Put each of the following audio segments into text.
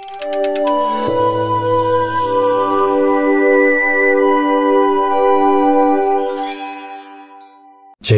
જય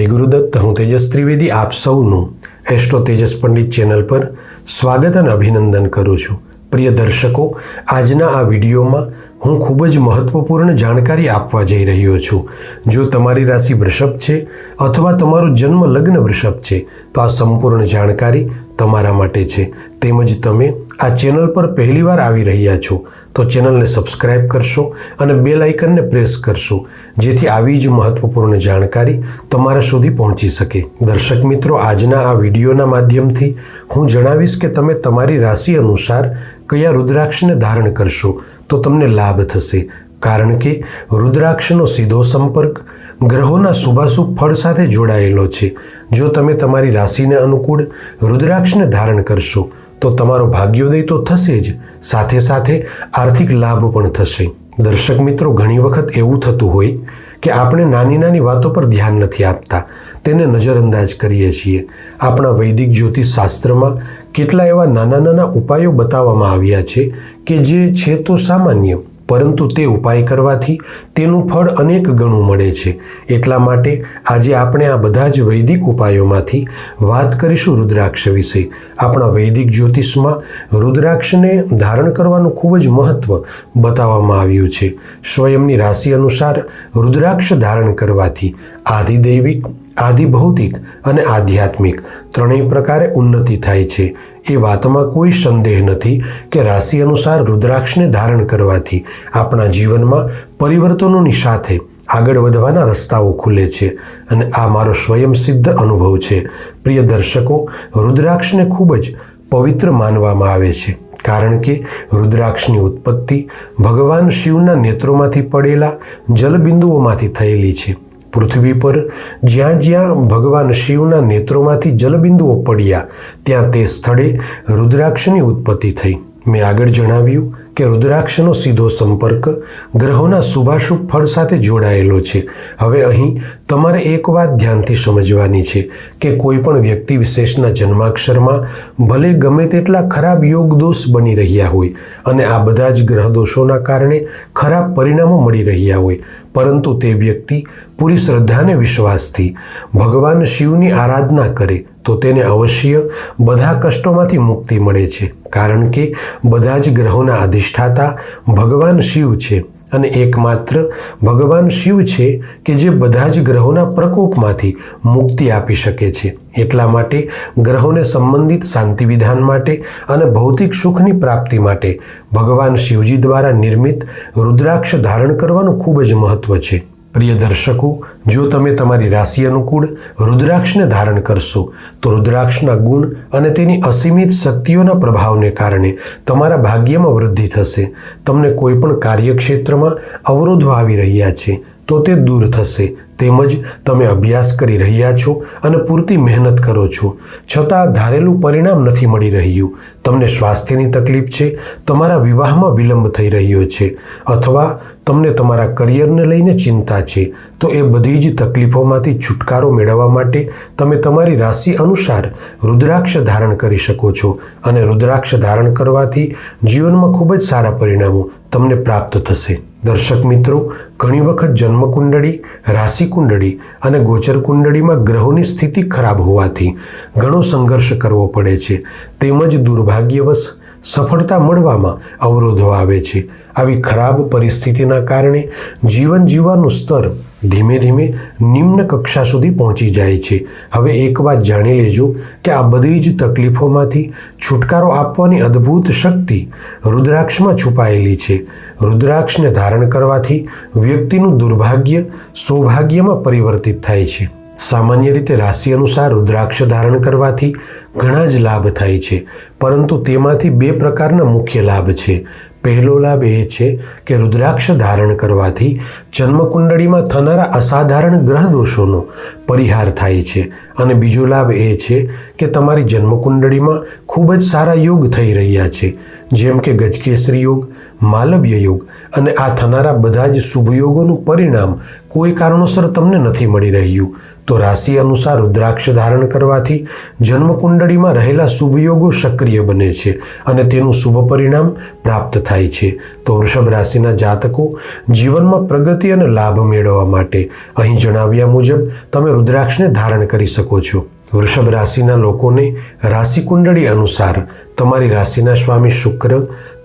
ગુરુદત્ત, હું તેજસ ત્રિવેદી આપ સૌનું એસ્ટ્રો તેજસ પંડિત ચેનલ પર સ્વાગત અને અભિનંદન કરું છું. પ્રિય દર્શકો, આજના આ વિડીયોમાં હું ખૂબ જ મહત્વપૂર્ણ જાણકારી આપવા જઈ રહ્યો છું. જો તમારી રાશિ વૃષભ છે અથવા તમારો જન્મ લગ્ન વૃષભ છે, તો આ સંપૂર્ણ જાણકારી તમારા માટે છે. તેમજ તમે આ ચેનલ પર પહેલીવાર આવી રહ્યા છો, તો ચેનલને સબસ્ક્રાઇબ કરશો અને બેલ આઇકનને પ્રેસ કરશો, જેથી આવી જ મહત્વપૂર્ણ જાણકારી તમારા સુધી પહોંચી શકે. દર્શક મિત્રો, આજના આ વિડીયોના માધ્યમથી હું જણાવીશ કે તમે તમારી રાશિ અનુસાર કયા રુદ્રાક્ષને ધારણ કરશો, તો તમને લાભ થશે. કારણ કે રુદ્રાક્ષનો સીધો સંપર્ક ગ્રહોના શુભાશુભ ફળ સાથે જોડાયેલો છે. જો તમે તમારી રાશિને અનુકૂળ રુદ્રાક્ષને ધારણ કરશો, તો તમારો ભાગ્યોદય તો થશે જ. સાથે સાથે આર્થિક લાભ પણ થશે. દર્શક મિત્રો, ઘણી વખત એવું થતું હોય કે આપણે નાની નાની વાતો પર ધ્યાન નથી આપતા. તેને નજરઅંદાજ કરીએ છીએ. આપણા વૈદિક જ્યોતિષ શાસ્ત્રમાં કેટલા એવા નાના નાના ઉપાયો બતાવવામાં આવ્યા છે કે જે છે તો સામાન્ય. પરંતુ તે ઉપાય કરવાથી તેનું ફળ અનેક ગણું મળે છે. એટલા માટે આજે આપણે આ બધા જ વૈદિક ઉપાયોમાંથી વાત કરીશું રુદ્રાક્ષ વિશે. આપણા વૈદિક જ્યોતિષમાં રુદ્રાક્ષને ધારણ કરવાનું ખૂબ જ મહત્વ બતાવવામાં આવ્યું છે. સ્વયંની રાશિ અનુસાર રુદ્રાક્ષ ધારણ કરવાથી આધિદૈવિક આદિ ભૌતિક અને આધ્યાત્મિક, ત્રણેય પ્રકારે ઉન્નતિ થાય છે. એ વાતમાં કોઈ સંદેહ નથી કે રાશિ અનુસાર રુદ્રાક્ષને ધારણ કરવાથી આપણા જીવનમાં પરિવર્તનોની સાથે આગળ વધવાના રસ્તાઓ ખુલે છે અને આ મારો સ્વયંસિદ્ધ અનુભવ છે. પ્રિય દર્શકો, રુદ્રાક્ષને ખૂબ જ પવિત્ર માનવામાં આવે છે, કારણ કે રુદ્રાક્ષની ઉત્પત્તિ ભગવાન શિવના નેત્રોમાંથી પડેલા જલબિંદુઓમાંથી થયેલી છે. પૃથ્વી પર જ્યાં જ્યાં ભગવાન શિવના નેત્રોમાંથી જલબિંદુઓ પડ્યા, ત્યાં તે સ્થળે રુદ્રાક્ષની ઉત્પત્તિ થઈ. મેં આગળ જણાવ્યું કે રુદ્રાક્ષનો સીધો સંપર્ક ગ્રહોના શુભાશુભ ફળ સાથે જોડાયેલો છે. હવે અહીં તમારે એક વાત ધ્યાનથી સમજવાની છે કે કોઈ પણ વ્યક્તિ વિશેષના જન્માક્ષરમાં ભલે ગમે તેટલા ખરાબ યોગ દોષ બની રહ્યા હોય અને આ બધા જ ગ્રહ દોષોના કારણે ખરાબ પરિણામો મળી રહ્યા હોય, પરંતુ તે વ્યક્તિ પૂરી શ્રદ્ધાને વિશ્વાસથી ભગવાન શિવની આરાધના કરે, તો તેને અવશ્ય બધા કષ્ટોમાંથી મુક્તિ મળે છે. કારણ કે બધા જ ગ્રહોના અધિષ્ઠાતા ભગવાન શિવ છે. અને એકમાત્ર ભગવાન શિવ છે કે જે બધા જ ગ્રહોના પ્રકોપમાંથી મુક્તિ આપી શકે છે. એટલા માટે ગ્રહોને સંબંધિત શાંતિ વિધાન માટે અને ભૌતિક સુખની પ્રાપ્તિ માટે ભગવાન શિવજી દ્વારા નિર્મિત રુદ્રાક્ષ ધારણ કરવાનું ખૂબ જ મહત્વ છે. પ્રિય દર્શકો, જો તમે તમારી રાશિ અનુકૂળ રુદ્રાક્ષને ધારણ કરશો, તો રુદ્રાક્ષના ગુણ અને તેની અસીમિત શક્તિઓના પ્રભાવને કારણે તમારા ભાગ્યમાં વૃદ્ધિ થશે. તમને કોઈ પણ કાર્યક્ષેત્રમાં અવરોધો આવી રહ્યા છે, તો તે દૂર થશે. તેમજ તમે અભ્યાસ કરી રહ્યા છો અને પૂરતી મહેનત કરો છો. છતાં ધારેલું પરિણામ નથી મળી રહ્યું. તમને સ્વાસ્થ્યની તકલીફ છે, તમારા વિવાહમાં વિલંબ થઈ રહ્યો છે, અથવા તમને તમારા કરિયરને લઈને ચિંતા છે, તો એ બધી જ તકલીફોમાંથી છુટકારો મેળવવા માટે તમે તમારી રાશિ અનુસાર રુદ્રાક્ષ ધારણ કરી શકો છો. અને રુદ્રાક્ષ ધારણ કરવાથી જીવનમાં ખૂબ જ સારા પરિણામો તમને પ્રાપ્ત થશે. દર્શક મિત્રો ઘણી વખત જન્મકુંડળી રાશિ કુંડળી અને ગોચર કુંડળીમાં ગ્રહોની સ્થિતિ ખરાબ હોવાથી ઘણો સંઘર્ષ કરવો પડે છે. તેમજ દુર્ભાગ્યવશ સફળતા મળવામાં અવરોધો આવે છે. આવી ખરાબ પરિસ્થિતિના કારણે જીવન જીવવાનું સ્તર ધીમે ધીમે નિમ્ન કક્ષા સુધી પહોંચી જાય છે. હવે એક વાત જાણી લેજો કે આ બધી જ તકલીફોમાંથી છુટકારો આપવાની અદ્ભુત શક્તિ રુદ્રાક્ષમાં છુપાયેલી છે. રુદ્રાક્ષને ધારણ કરવાથી વ્યક્તિનું દુર્ભાગ્ય સૌભાગ્યમાં પરિવર્તિત થાય છે. સામાન્ય રીતે રાશિ અનુસાર રુદ્રાક્ષ ધારણ કરવાથી ઘણા જ લાભ થાય છે, પરંતુ તેમાંથી બે પ્રકારના મુખ્ય લાભ છે. પહેલો લાભ એ છે કે રુદ્રાક્ષ ધારણ કરવાથી જન્મકુંડળીમાં થનારા અસાધારણ ગ્રહ દોષોનો પરિહાર થાય છે. અને બીજો લાભ એ છે કે તમારી જન્મકુંડળીમાં ખૂબ જ સારા યોગ થઈ રહ્યા છે. જેમ કે ગજકેસરી યોગ, માલવ્ય યોગ અને આ થનારા બધા જ શુભયોગોનું પરિણામ કોઈ કારણોસર તમને નથી મળી રહ્યું. તો રાશિ અનુસાર રુદ્રાક્ષ ધારણ કરવાથી જન્મકુંડળીમાં રહેલા શુભયોગો સક્રિય બને છે અને તેનું શુભ પરિણામ પ્રાપ્ત થાય છે. તો વૃષભ રાશિના જાતકો, જીવનમાં પ્રગતિ અને લાભ મેળવવા માટે અહીં જણાવ્યા મુજબ તમે રુદ્રાક્ષને ધારણ કરી શકો છો. વૃષભ રાશિના લોકોને રાશિ કુંડળી અનુસાર તમારી રાશિના સ્વામી શુક્ર,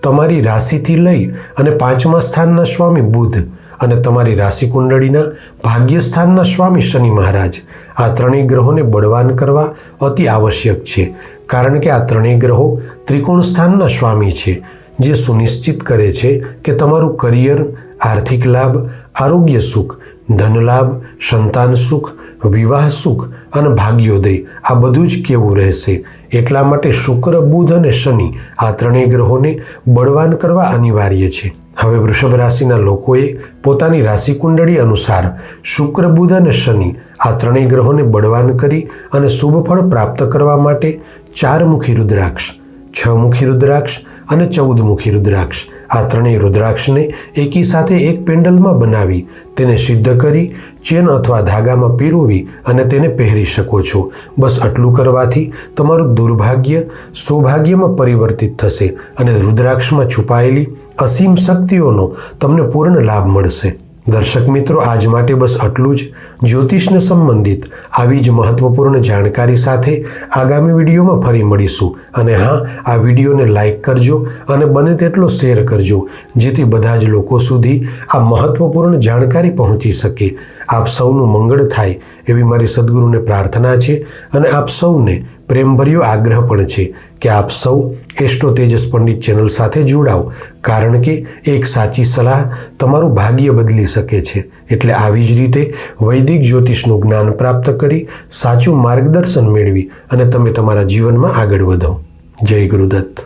તમારી રાશિથી લઈ અને પાંચમા સ્થાનના સ્વામી બુધ અને તમારી રાશિ કુંડળીના ભાગ્યસ્થાનના સ્વામી શનિ મહારાજ. આ ત્રણેય ગ્રહોને બળવાન કરવા અતિ આવશ્યક છે, કારણ કે આ ત્રણેય ગ્રહો ત્રિકોણ સ્થાનના સ્વામી છે, જે સુનિશ્ચિત કરે છે કે તમારું કરિયર, આર્થિક લાભ, આરોગ્ય સુખ, ધનલાભ, સંતાન સુખ, વિવાહ સુખ અને ભાગ્યોદય આ બધું જ કેવું રહેશે. એટલા માટે શુક્ર, બુધ અને શનિ આ ત્રણેય ગ્રહોને બળવાન કરવા અનિવાર્ય છે. હવે વૃષભ રાશિના લોકોએ પોતાની રાશિ કુંડળી અનુસાર શુક્ર, બુધ અને શનિ આ ત્રણેય ગ્રહોને બળવાન કરી અને શુભ ફળ પ્રાપ્ત કરવા માટે ચાર મુખી રુદ્રાક્ષ છ મુખી રુદ્રાક્ષ અને ચૌદ મુખી રુદ્રાક્ષ આ ત્રણેય રુદ્રાક્ષને એકી સાથે એક પેન્ડલમાં બનાવી તેને સિદ્ધ કરી, ચેન અથવા ધાગામાં પીરોવી અને તેને પહેરી શકો છો. બસ આટલું કરવાથી તમારું દુર્ભાગ્ય સૌભાગ્યમાં પરિવર્તિત થશે અને રુદ્રાક્ષમાં છુપાયેલી અસીમ શક્તિઓનો તમને પૂર્ણ લાભ મળશે. દર્શક મિત્રો, આજ માટે બસ આટલું જ. જ્યોતિષને સંબંધિત આવી જ મહત્વપૂર્ણ જાણકારી સાથે આગામી વિડીયોમાં ફરી મળીશું. અને હા, આ વિડીયોને લાઈક કરજો અને બને તેટલો શેર કરજો, જેથી બધા જ લોકો સુધી આ મહત્વપૂર્ણ જાણકારી પહોંચી શકે. આપ સૌનું મંગળ થાય એવી મારી સદગુરુને પ્રાર્થના છે અને આપ સૌને પ્રેમભર્યો આગ્રહ પણ છે. કે આપ સૌ એસ્ટો તેજસ પંડિત ચેનલ સાથે જોડાઓ, કારણ કે એક સાચી સલાહ તમારું ભાગ્ય બદલી શકે છે. એટલે આવી જ રીતે વૈદિક જ્યોતિષનું જ્ઞાન પ્રાપ્ત કરી સાચું માર્ગદર્શન મેળવી અને તમે તમારા જીવનમાં આગળ વધો. જય ગુરુદત્ત.